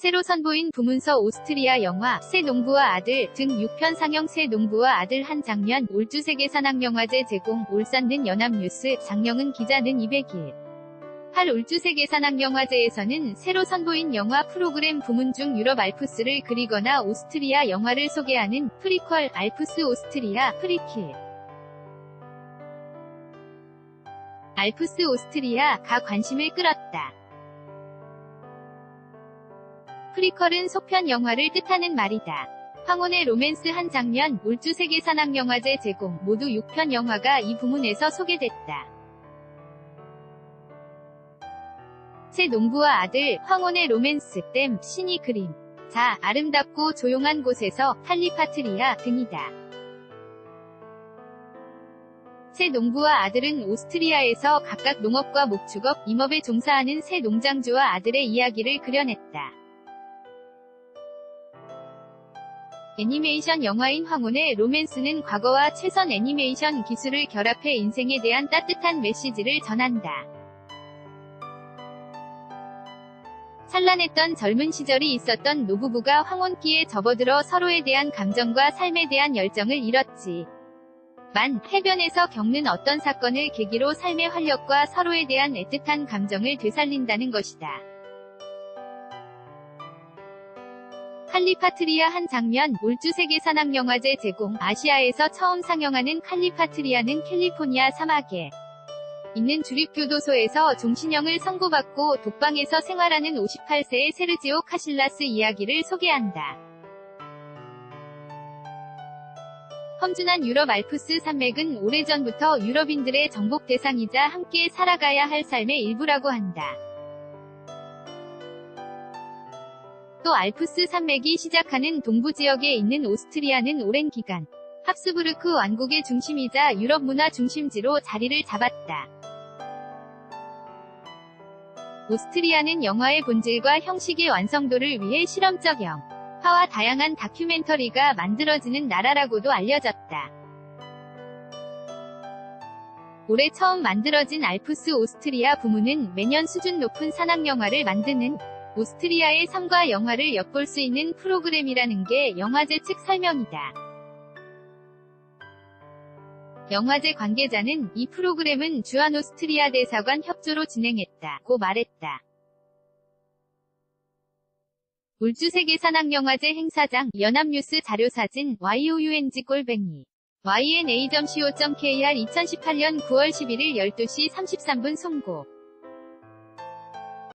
새로 선보인 부문서 오스트리아 영화 새 농부와 아들 등 6편 상영 새 농부와 아들 한 장면 울주세계 산악영화제 제공 울산는 연합뉴스 장영은 기자는 200일 8 울주세계 산악영화제에서는 새로 선보인 영화 프로그램 부문 중 유럽 알프스를 그리거나 오스트리아 영화를 소개하는 프리퀄 알프스 오스트리아 프리킬 알프스 오스트리아가 관심을 끌었다. 프리퀄은 속편 영화를 뜻하는 말이다. 황혼의 로맨스 한 장면, 울주세계 산악영화제 제공 모두 6편 영화가 이 부문에서 소개됐다. 새 농부와 아들, 황혼의 로맨스, 댐, 신이 그림. 자, 아름답고 조용한 곳에서, 칼리파트리아 등이다. 새 농부와 아들은 오스트리아에서 각각 농업과 목축업, 임업에 종사하는 새 농장주와 아들의 이야기를 그려냈다. 애니메이션 영화인 황혼의 로맨스는 과거와 최선 애니메이션 기술을 결합해 인생에 대한 따뜻한 메시지를 전한다. 찬란했던 젊은 시절이 있었던 노부부가 황혼기에 접어들어 서로에 대한 감정과 삶에 대한 열정을 잃었지. 만, 해변에서 겪는 어떤 사건을 계기로 삶의 활력과 서로에 대한 애틋한 감정을 되살린다는 것이다. 칼리파트리아 한 장면, 울주세계 산악영화제 제공, 아시아에서 처음 상영하는 칼리파트리아는 캘리포니아 사막에 있는 주립교도소에서 종신형을 선고받고 독방에서 생활하는 58세의 세르지오 카실라스 이야기를 소개한다. 험준한 유럽 알프스 산맥은 오래전부터 유럽인들의 정복 대상이자 함께 살아가야 할 삶의 일부라고 한다. 또 알프스 산맥이 시작하는 동부 지역에 있는 오스트리아는 오랜 기간 합스부르크 왕국의 중심이자 유럽 문화 중심지로 자리를 잡았다. 오스트리아는 영화의 본질과 형식의 완성도를 위해 실험적 영화와 다양한 다큐멘터리가 만들어지는 나라라고도 알려졌다. 올해 처음 만들어진 알프스 오스트리아 부문은 매년 수준 높은 산악 영화를 만드는 오스트리아의 삶과 영화를 엿볼 수 있는 프로그램이라는 게 영화제 측 설명이다. 영화제 관계자는 이 프로그램은 주한 오스트리아 대사관 협조로 진행했다고 말했다. 울주세계 산악영화제 행사장 연합뉴스 자료사진 YOUNG 꼴뱅이 yna.co.kr 2018년 9월 11일 12시 33분 송고